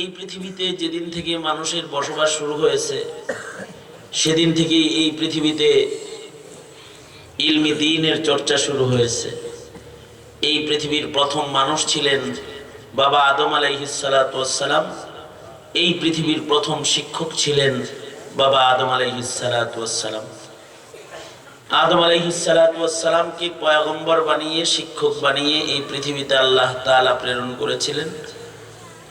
এই পৃথিবীতে যেদিন থেকে মানুষের বসবাস শুরু হয়েছে, সেদিন থেকে এই পৃথিবীতে ইলমি দিনের চর্চা শুরু হয়েছে। এই পৃথিবীর প্রথম মানুষ ছিলেন বাবা আদম আলাইহিসালাম এই পৃথিবীর প্রথম শিক্ষক ছিলেন বাবা আদম আলাইহিসালাম আদম আলাইহিসালামকে পয়গম্বর বানিয়ে, শিক্ষক বানিয়ে এই পৃথিবীতে আল্লাহ তাআলা প্রেরণ করেছিলেন।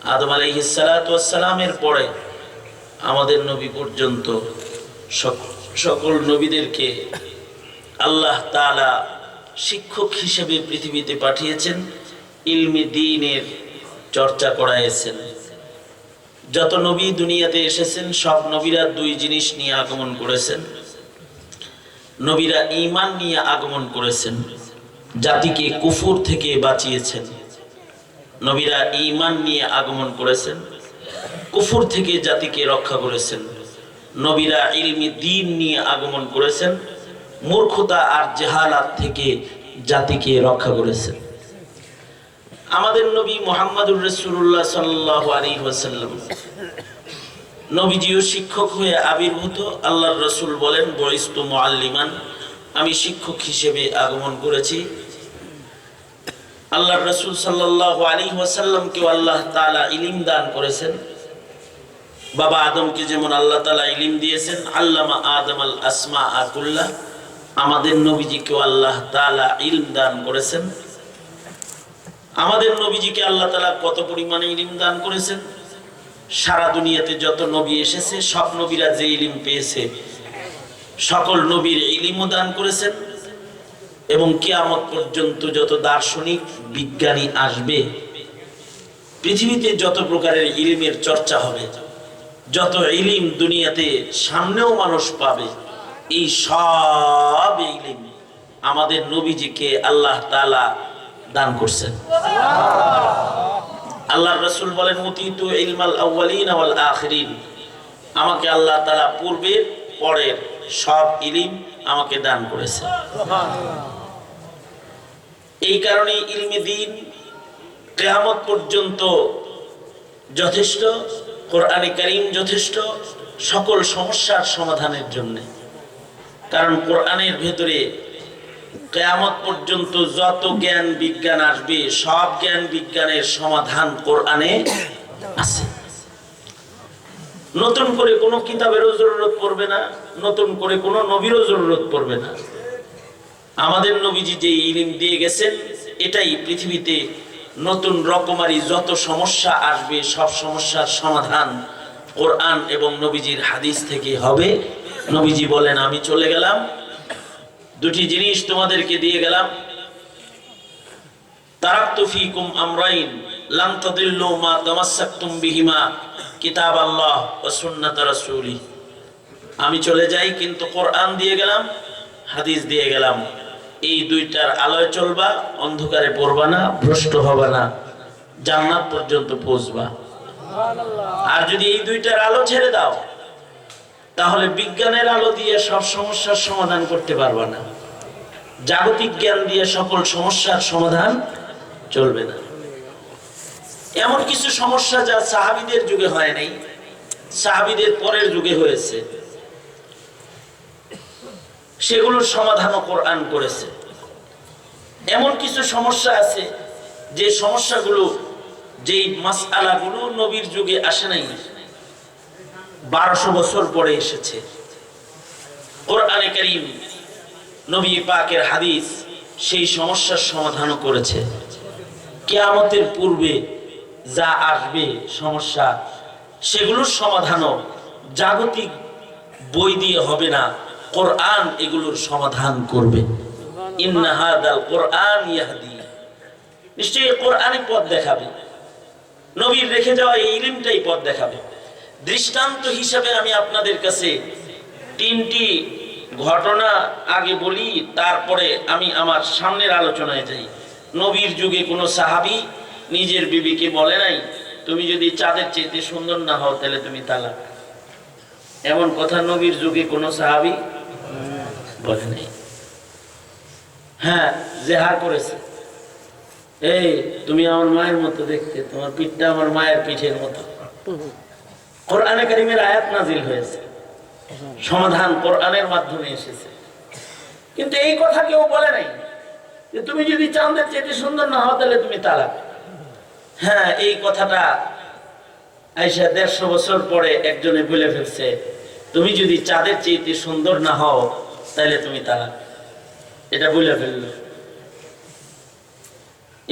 আদম আলাইহিসালামের পরে আমাদের নবী পর্যন্ত সক- সকল নবীদেরকে আল্লাহ তাআলা শিক্ষক হিসেবে পৃথিবীতে পাঠিয়েছেন, ইলমি দিনের চর্চা করাইছেন যত নবী দুনিয়াতে এসেছেন, সব নবীরা দুই জিনিস নিয়ে আগমন করেছেন। নবীরা ঈমান নিয়ে আগমন করেছেন, জাতিকে কুফুর থেকে বাঁচিয়েছেন। নবীরা ইমান নিয়ে আগমন করেছেন, কুফুর থেকে জাতিকে রক্ষা করেছেন, নবীরা ইলমি দিন নিয়ে আগমন করেছেন, মূর্খতা আর জেহালাত থেকে জাতিকে রক্ষা করেছেন। আমাদের নবী মোহাম্মদুর রসুল্লাহ সাল্লাহ আলী ওয়াসাল্লাম নবীজিও শিক্ষক হয়ে আবির্ভূত। আল্লাহর রসুল বলেন বরিস্তু মুআল্লিমান, আমি শিক্ষক হিসেবে আগমন করেছি। আল্লাহর রসুল সাল্লাহ আলী ওয়াসাল্লামকেও আল্লাহ তাআলা ইলিম দান করেছেন। বাবা আদমকে যেমন আল্লাহ তালা ইলিম দিয়েছেন, আল্লামা আদম আল আসমা আকুল্লাহ আমাদের নবীজিকেও আল্লাহ তাআলা ইলম দান করেছেন। আমাদের নবীজিকে আল্লাহ তালা কত পরিমাণে ইলিম দান করেছেন? সারা দুনিয়াতে যত নবী এসেছে, সব নবীরা যে ইলিম পেয়েছে, সকল নবীর ইলিমও দান করেছেন। এবং কিয়ামত পর্যন্ত যত দার্শনিক, বিজ্ঞানী আসবে, পৃথিবীতে যত প্রকারের ইলিমের চর্চা হবে, যত ইলিম দুনিয়াতে সামনেও মানুষ পাবে, এই সব ইলিম আমাদের নবীজিকে আল্লাহ তাআলা দান করছেন। আল্লাহ রসুল বলেন মুতিতু ইলমাল আউয়ালিন ওয়াল আখিরিন। আমাকে আল্লাহ তাআলা পূর্বের, পরের সব ইলিম আমাকে দান করেছে এই কারণে ইলমে দিন কেয়ামত পর্যন্ত যথেষ্ট, কোরআনে কারীম যথেষ্ট, সকল সমস্যার সমাধানের জন্য। কারণ কোরআনের ভেতরে কেয়ামত পর্যন্ত যত জ্ঞান বিজ্ঞান আসবে, সব জ্ঞান বিজ্ঞানের সমাধান কোরআনে আছে। নতুন করে কোনো কিতাবেরও জরুরত পড়বে না, নতুন করে কোনো নবীরও জরুরত পড়বে না। আমাদের নবীজি যে ইলিম দিয়ে গেছেন, এটাই পৃথিবীতে নতুন রকমারি যত সমস্যা আসবে, সব সমস্যার সমাধান কোরআন এবং নবীজির হাদিস থেকে হবে। নবীজি বলেন, আমি চলে গেলাম। দুটি জিনিস তোমাদেরকে দিয়ে গেলাম। মা কিতাব আল্লাহ আমি চলে যাই, কিন্তু কোরআন দিয়ে গেলাম, হাদিস দিয়ে গেলাম। এই দুইটার আলোয় চলবা, অন্ধকারে পড়বা না, ভ্রষ্ট হবা না, জান্নাত পর্যন্ত পৌঁছবা। আর যদি এই দুইটার আলো ছেড়ে দাও, তাহলে বিজ্ঞানের আলো দিয়ে সব সমস্যার সমাধান করতে পারবা না। জাগতিক জ্ঞান দিয়ে সকল সমস্যার সমাধান চলবে না। এমন কিছু সমস্যা যা সাহাবিদের যুগে হয় নাই, সাহাবিদের পরের যুগে হয়েছে। সেগুলোর সমাধানও কোরআন করেছে। এমন কিছু সমস্যা আছে, যে সমস্যাগুলো, যেই মাসআলাগুলো নবীর যুগে আসে নাই, বারোশো বছর পরে এসেছে। কোরআনে করিম, নবী পাকের হাদিস সেই সমস্যার সমাধানও করেছে। কেয়ামতের পূর্বে যা আসবে সমস্যা, সেগুলোর সমাধানও জাগতিক বই দিয়ে হবে না। কোরআন এগুলোর সমাধান করবে। ইন্নাহাদাল কোরআন ইয়াহদি। নিশ্চয়ই কোরআনই পথ দেখাবে। নবীর রেখে যাওয়া এই ইলিমটাই পথ দেখাবে। দৃষ্টান্ত হিসাবে আমি আপনাদের কাছে তিনটি ঘটনা আগে বলি তারপরে আমি আমার সামনের আলোচনায় যাই। নবীর যুগে কোনো সাহাবি নিজের বিবিকে বলে নাই তুমি যদি চাঁদের চেয়ে সুন্দর না হও তাহলে তুমি তালাক। এমন কথা নবীর যুগে কোনো সাহাবি বলে নাই। হ্যাঁ যে জেহার করেছে। এই, তুমি আমার মায়ের মতো দেখতে, তোমার পিঠটা আমার মায়ের পিঠের মতো। কোরআনে কারিমের আয়াত নাজিল হয়েছে। সমাধান কোরআনের মাধ্যমে এসেছে। কিন্তু এই কথা কেউ বলে নাই যে তুমি যদি চাঁদের চেয়ে সুন্দর না হও, তাহলে তুমি তালাক। হ্যাঁ এই কথাটা আইসা দেড়শো বছর পরে একজনে বলে ফেলছে, তুমি যদি চাঁদের চেয়ে সুন্দর না হও তাহলে তুমি তালাক। এটা বলে ফেলল।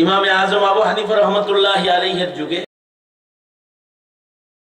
ইমামে আজম আবু হানিফ রহমতুল্লাহ আলহের যুগে